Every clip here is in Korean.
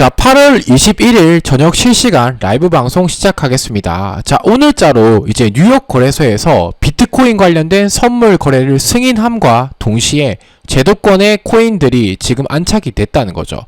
자, 8월 21일 저녁 실시간 라이브 방송 시작하겠습니다. 자, 오늘자로 이제 뉴욕 거래소에서 비트코인 관련된 선물 거래를 승인함과 동시에 제도권의 코인들이 지금 안착이 됐다는 거죠.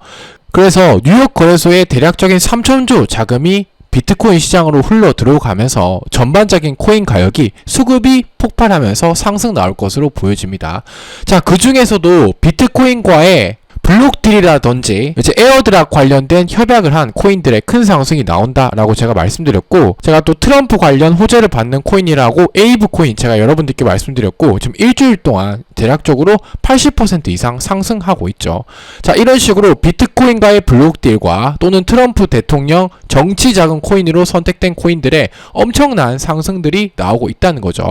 그래서 뉴욕 거래소의 대략적인 3천조 자금이 비트코인 시장으로 흘러 들어가면서 전반적인 코인 가격이 수급이 폭발하면서 상승 나올 것으로 보여집니다. 자, 그 중에서도 비트코인과의 블록딜이라든지 이제 에어드랍 관련된 협약을 한 코인들의 큰 상승이 나온다라고 제가 말씀드렸고 제가 또 트럼프 관련 호재를 받는 코인이라고 에이브 코인 제가 여러분들께 말씀드렸고 지금 일주일 동안 대략적으로 80% 이상 상승하고 있죠. 자 이런 식으로 비트코인과의 블록딜과 또는 트럼프 대통령 정치 자금 코인으로 선택된 코인들의 엄청난 상승들이 나오고 있다는 거죠.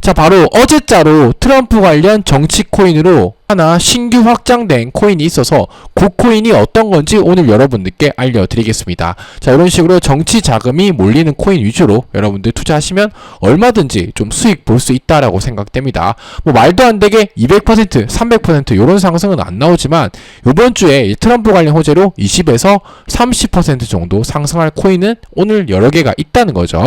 자 바로 어제자로 트럼프 관련 정치 코인으로 하나 신규 확장된 코인이 있어서 그 코인이 어떤 건지 오늘 여러분들께 알려드리겠습니다. 자 이런 식으로 정치 자금이 몰리는 코인 위주로 여러분들 투자하시면 얼마든지 좀 수익 볼 수 있다라고 생각됩니다. 뭐 말도 안 되게 200%, 300% 이런 상승은 안 나오지만 이번 주에 이 트럼프 관련 호재로 20에서 30% 정도 상승할 코인은 오늘 여러 개가 있다는 거죠.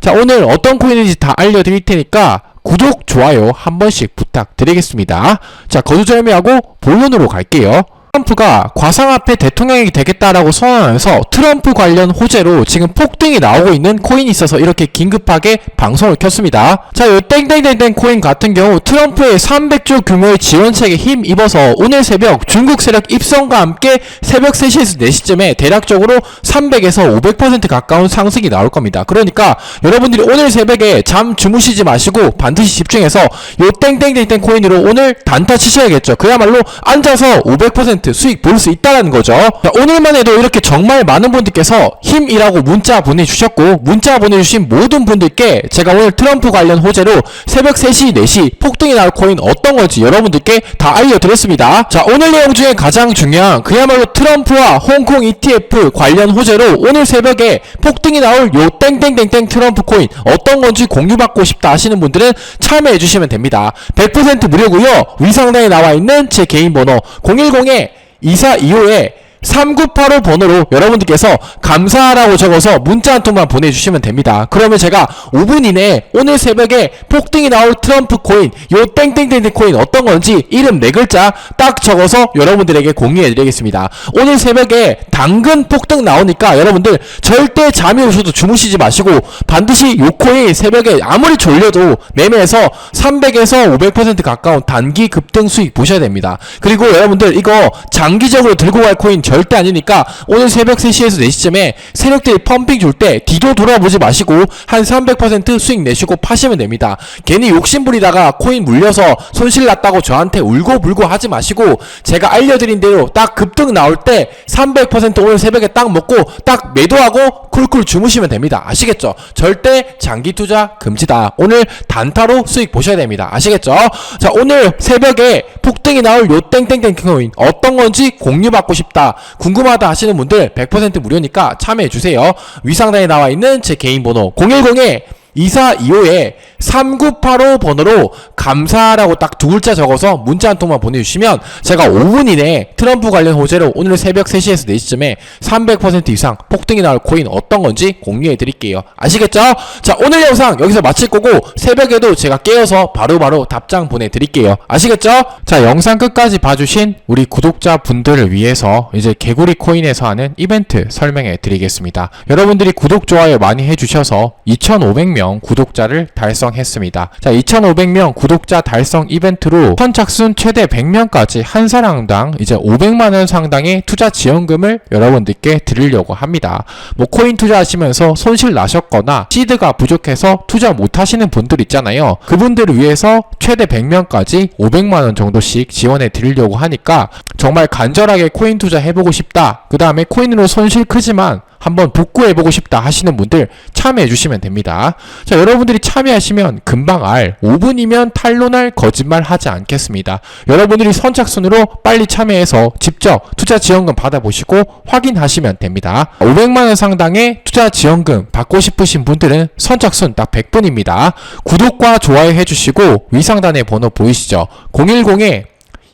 자 오늘 어떤 코인인지 다 알려드릴 테니까 구독, 좋아요 한 번씩 부탁드리겠습니다. 자, 거두절미하고 본론으로 갈게요. 트럼프가 과상화폐 대통령이 되겠다라고 선언하면서 트럼프 관련 호재로 지금 폭등이 나오고 있는 코인이 있어서 이렇게 긴급하게 방송을 켰습니다. 자, 이 땡땡땡땡 코인 같은 경우 트럼프의 300조 규모의 지원책에 힘 입어서 오늘 새벽 중국 세력 입성과 함께 새벽 3시에서 4시쯤에 대략적으로 300에서 500% 가까운 상승이 나올 겁니다. 그러니까 여러분들이 오늘 새벽에 잠 주무시지 마시고 반드시 집중해서 요 땡땡땡땡 코인으로 오늘 단타 치셔야겠죠. 그야말로 앉아서 500% 수익 볼 수 있다는 거죠. 자, 오늘만 해도 이렇게 정말 많은 분들께서 힘이라고 문자 보내주셨고 문자 보내주신 모든 분들께 제가 오늘 트럼프 관련 호재로 새벽 3시, 4시 폭등이 나올 코인 어떤 건지 여러분들께 다 알려드렸습니다. 자 오늘 내용 중에 가장 중요한 그야말로 트럼프와 홍콩 ETF 관련 호재로 오늘 새벽에 폭등이 나올 요 땡땡땡땡 트럼프 코인 어떤 건지 공유받고 싶다 하시는 분들은 참여해 주시면 됩니다. 100% 무료고요. 위상단에 나와 있는 제 개인 번호 010에 2425에 3985 번호로 여러분들께서 감사하라고 적어서 문자 한 통만 보내주시면 됩니다. 그러면 제가 5분 이내에 오늘 새벽에 폭등이 나올 트럼프 코인, 요 땡땡땡땡 코인 어떤 건지 이름 네 글자 딱 적어서 여러분들에게 공유해드리겠습니다. 오늘 새벽에 당근 폭등 나오니까 여러분들 절대 잠이 오셔도 주무시지 마시고 반드시 요 코인 새벽에 아무리 졸려도 매매해서 300에서 500% 가까운 단기 급등 수익 보셔야 됩니다. 그리고 여러분들 이거 장기적으로 들고 갈 코인 절대 아니니까 오늘 새벽 3시에서 4시쯤에 세력들이 펌핑 줄 때 뒤도 돌아보지 마시고 한 300% 수익 내시고 파시면 됩니다. 괜히 욕심부리다가 코인 물려서 손실 났다고 저한테 울고불고 하지 마시고 제가 알려드린 대로 딱 급등 나올 때 300% 오늘 새벽에 딱 먹고 딱 매도하고 쿨쿨 주무시면 됩니다. 아시겠죠? 절대 장기 투자 금지다. 오늘 단타로 수익 보셔야 됩니다. 아시겠죠? 자 오늘 새벽에 폭등이 나올 요 땡땡땡 코인 어떤 건지 공유받고 싶다. 궁금하다 하시는 분들 100% 무료니까 참여해 주세요. 위상단에 나와 있는 제 개인 번호 010에 2425에 3985 번호로 감사라고 딱 두 글자 적어서 문자 한 통만 보내주시면 제가 5분 이내에 트럼프 관련 호재로 오늘 새벽 3시에서 4시쯤에 300% 이상 폭등이 나올 코인 어떤 건지 공유해 드릴게요. 아시겠죠? 자, 오늘 영상 여기서 마칠 거고 새벽에도 제가 깨어서 바로바로 답장 보내드릴게요. 아시겠죠? 자, 영상 끝까지 봐주신 우리 구독자 분들을 위해서 이제 개구리 코인에서 하는 이벤트 설명해 드리겠습니다. 여러분들이 구독, 좋아요 많이 해주셔서 2,500명 구독자를 달성 했습니다. 자, 2,500명 구독자 달성 이벤트로 선착순 최대 100명까지 한 사람당 이제 500만 원 상당의 투자 지원금을 여러분들께 드리려고 합니다. 뭐 코인 투자하시면서 손실 나셨거나 시드가 부족해서 투자 못 하시는 분들 있잖아요. 그분들을 위해서 최대 100명까지 500만 원 정도씩 지원해 드리려고 하니까 정말 간절하게 코인 투자 해보고 싶다. 그 다음에 코인으로 손실 크지만 한번 복구해보고 싶다 하시는 분들 참여해 주시면 됩니다. 자, 여러분들이 참여하시 면 금방 알 5분이면 탄론할 거짓말 하지 않겠습니다. 여러분들이 선착순으로 빨리 참여해서 직접 투자 지원금 받아보시고 확인하시면 됩니다. 500만원 상당의 투자 지원금 받고 싶으신 분들은 선착순 딱 100분입니다. 구독과 좋아요 해주시고 위상단의 번호 보이시죠? 010에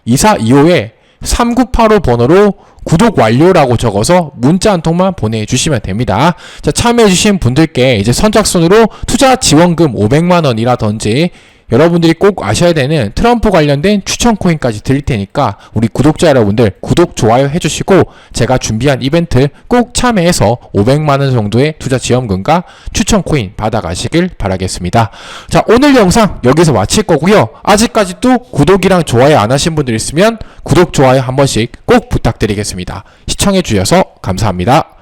2425에 3985 번호로 구독 완료라고 적어서 문자 한 통만 보내주시면 됩니다. 자, 참여해주신 분들께 이제 선착순으로 투자 지원금 500만원이라든지 여러분들이 꼭 아셔야 되는 트럼프 관련된 추천 코인까지 드릴 테니까 우리 구독자 여러분들 구독, 좋아요 해주시고 제가 준비한 이벤트 꼭 참여해서 500만원 정도의 투자 지원금과 추천 코인 받아가시길 바라겠습니다. 자, 오늘 영상 여기서 마칠 거고요. 아직까지도 구독이랑 좋아요 안 하신 분들 있으면 구독, 좋아요 한 번씩 꼭 부탁드리겠습니다. 시청해주셔서 감사합니다.